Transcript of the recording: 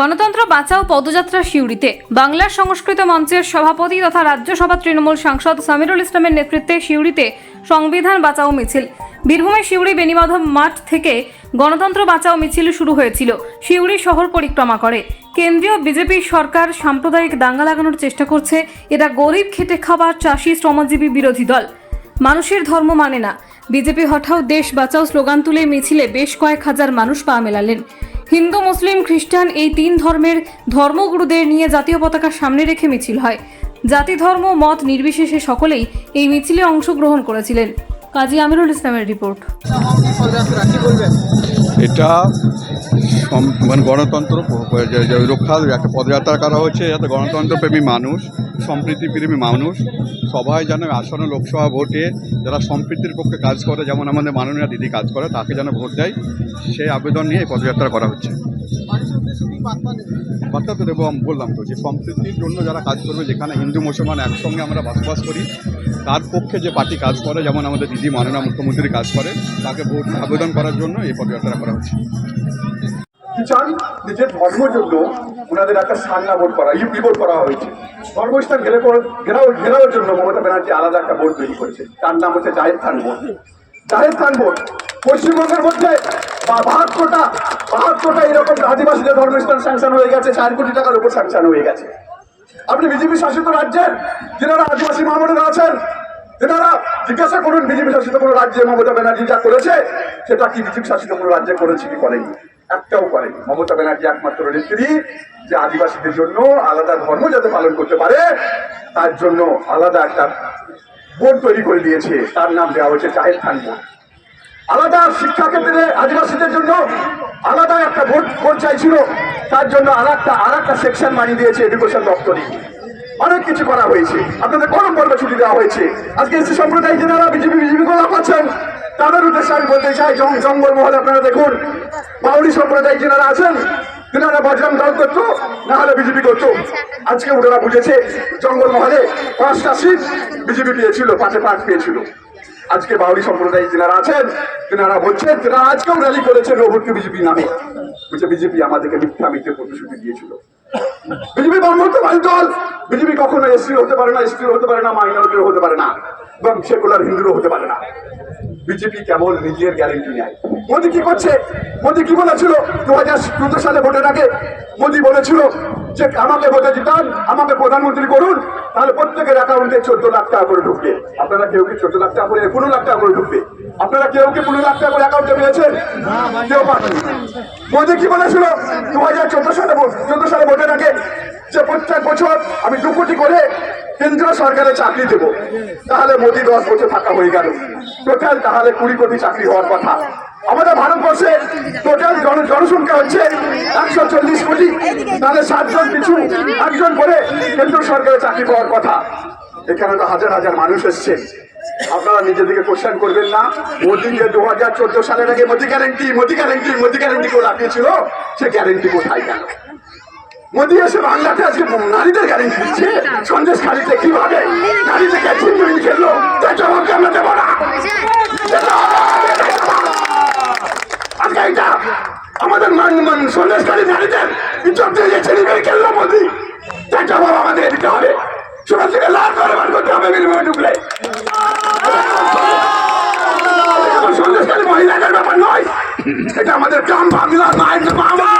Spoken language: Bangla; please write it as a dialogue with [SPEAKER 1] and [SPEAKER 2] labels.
[SPEAKER 1] গণতন্ত্র বাঁচাও পদযাত্রা সিউড়িতে। বাংলা সংস্কৃত মঞ্চের সভাপতি তথা রাজ্যসভা তৃণমূল সাংসদ সামিরুল ইসলামের নেতৃত্বে সিউড়িতে সংবিধান বাঁচাও মিছিল। বীরভূমের সিউড়ি বেনিমাধব মাঠ থেকে গণতন্ত্র বাঁচাও মিছিল শুরু হয়েছিল। সিউড়ি শহর পরিক্রমা করে। কেন্দ্রীয় বিজেপি সরকার সাম্প্রদায়িক দাঙ্গা লাগানোর চেষ্টা করছে। এটা গরিব খেটে খাবার চাষি শ্রমজীবী বিরোধী দল। মানুষের ধর্ম মানে না। বিজেপি হঠাও দেশ বাঁচাও স্লোগান তুলে মিছিলে বেশ কয়েক হাজার মানুষ পা মেলালেন। হিন্দু, মুসলিম, খ্রিস্টান এই তিন ধর্মের ধর্মগুরুদের নিয়ে জাতীয় পতাকা সামনে রেখে মিছিল হয়। জাতি, ধর্ম, মত নির্বিশেষে সকলেই এই মিছিলে অংশগ্রহণ করেছিলেন। কাজী আমিরুল ইসলামের রিপোর্ট।
[SPEAKER 2] এটা মানে গণতন্ত্র রক্ষার একটা পদযাত্রা করা হচ্ছে যাতে গণতন্ত্রপ্রেমী মানুষ, সম্প্রীতিপ্রেমী মানুষ সবাই যেন আসন্ন লোকসভা ভোটে যারা সম্প্রীতির পক্ষে কাজ করে, যেমন আমাদের মাননীয় দিদি কাজ করে, তাকে যেন ভোট দেয়। সেই আবেদন নিয়ে এই পদযাত্রা করা হচ্ছে। বার্তা তো দেবো, আমি বললাম তো যে সম্প্রীতির জন্য যারা কাজ করবে, যেখানে হিন্দু মুসলমান একসঙ্গে আমরা বসবাস করি, তার পক্ষে যে পার্টি কাজ করে, যেমন আমাদের দিদি মাননীয় মুখ্যমন্ত্রী কাজ করে, তাকে ভোট আবেদন করার জন্য এই পদযাত্রা করা হচ্ছে।
[SPEAKER 3] চান? নিজের ধর্মের জন্য ওনাদের একটা সান্না ভোট করা, ইউপি ভোট করা হয়েছে। ধর্মস্থান ঘেরে ঘেরাও ঘেরাওয়ের জন্য মমতা ব্যানার্জি আলাদা একটা ভোট তৈরি করেছে। তার নাম হচ্ছে জাহেদ খান ভোট। জাহেদ খান ভোট পশ্চিমবঙ্গের মধ্যে বাহাত্তরটা বাহাত্তরটা এরকম আদিবাসীদের ধর্মস্থান স্যাংশন হয়ে গেছে, চার কোটি টাকার উপর স্যাংশন হয়ে গেছে। আপনি বিজেপি শাসিত রাজ্যের যারা আদিবাসী মামলারা আছেন এনারা জিজ্ঞাসা করুন, বিজেপি শাসিত কোনো রাজ্যে মমতা ব্যানার্জি যা করেছে, সেটা কি বিজেপি শাসিত কোনো রাজ্যে করেছে কি করেনি? একটাও করেনি। মমতা ব্যানার্জি একমাত্র নেত্রী যে আদিবাসীদের জন্য আলাদা ধর্ম যাতে পালন করতে পারে, তার জন্য আলাদা একটা বোর্ড তৈরি করে দিয়েছে, তার নাম দেওয়া হয়েছে জাহেদ খান বোর্ড। আলাদা শিক্ষা ক্ষেত্রে আদিবাসীদের জন্য আলাদা একটা ভোট ভোট চাইছিল। তার জন্য আর একটা আর একটা সেকশন বানিয়ে দিয়েছে এডুকেশন দপ্তরে অনেক কিছু করা হয়েছে। আপনাদের গরম পর্বে ছুটি দেওয়া হয়েছে। আজকে এসে সম্প্রদায় যারা বিজেপি বিজেপি গোলা পাচ্ছেন তাদের উদ্দেশ্যে আমি বলতে চাই জঙ্গল মহলে আপনারা দেখুন বাউরি সম্প্রদায় যারা আছেন, তেনারা বজরং দল করতো না হলে বিজেপি করতো। আজকে ওনারা বুঝেছে, জঙ্গল মহলে পাঁচটা সিট বিজেপি পেয়েছিল, পাঁচে পাঁচ পেয়েছিল। আজকে বাউরি সম্প্রদায় যারা আছেন তেনারা বলছেন তেনারা আজকেও র্যালি করেছেন রোবটকে বিজেপি নামে। বলছে, বিজেপি আমাদেরকে মিথ্যা, মিথ্যে প্রতিশ্রুতি দিয়েছিল। বিজেপি বর্মর্তমান দল, বিজেপি কখনো এসসি হতে পারে না, এসটিও হতে পারে না, মাইনরিটিও হতে পারে না, এবং সেকুলার হিন্দুরও হতে পারে না। বিজেপি কেবল নিজের গ্যারেন্টি নেয়। মোদী কি করছে? মোদী কি বলেছিল? দু হাজার চোদ্দ সালে ভোটের আগে মোদী বলেছিল যে, আমাকে ভোটে জিতান, আমাকে প্রধানমন্ত্রী করুন, তাহলে প্রত্যেকের অ্যাকাউন্টে চোদ্দ লাখ টাকা করে ঢুকবে। আপনারা কেউ কি চোদ্দ লাখ টাকা করে, পনেরো লাখ টাকা করে ঢুকবে? আপনারা কেউ কি পনেরো লাখ টাকা করে অ্যাকাউন্টে পেয়েছেন? কেউ পাননি। মোদী কি বলেছিল? দু হাজার চোদ্দ সালে চোদ্দ সালে ভোটের আগে যে প্রত্যেক বছর আমি দু কোটি করে কেন্দ্রীয় সরকারে চাকরি দেবো। তাহলে মোদী দশ বছর থাকা হয়ে গেল। টোটাল তাহলে কুড়ি কোটি চাকরি হওয়ার কথা। আমাদের ভারতবর্ষে টোটাল জনসংখ্যা হচ্ছে একশো চল্লিশ কোটি। তাহলে সাতজন পিছু একজন করে কেন্দ্র সরকারে চাকরি পাওয়ার কথা। এখানে তো হাজার হাজার মানুষ এসছে। আপনারা নিজেদেরকে কোশ্চেন করবেন না। মোদী যে দু হাজার চোদ্দ সালের আগে Modi guarantee Modi guarantee Modi guarantee করে লাগিয়েছিল? সে গ্যারেন্টি কোথায় গেল? মোদী এসে বাংলাতে আজকে নারীদের গ্যারেন্টি দিচ্ছে সন্দেশ খালিতে কীভাবে? নারীদের ক্যান্টিন তৈরি খেললো। তার জবাবকে আমরা দেবো না। আজকে এটা আমাদের মান মান সন্দেশ খালি নারীদের ইজ্জত দিয়ে মেয়ে খেললো মোদী। তার জবাব আমাদের দিতে হবে। সুরাজ থেকে লাল করে বার করতে হবে বিনিময়ে ঢুকলে। সন্দেশ খালি মহিলাদের ব্যাপার নয়। এটা আমাদের গ্রাম বাংলা মায়ের বাবা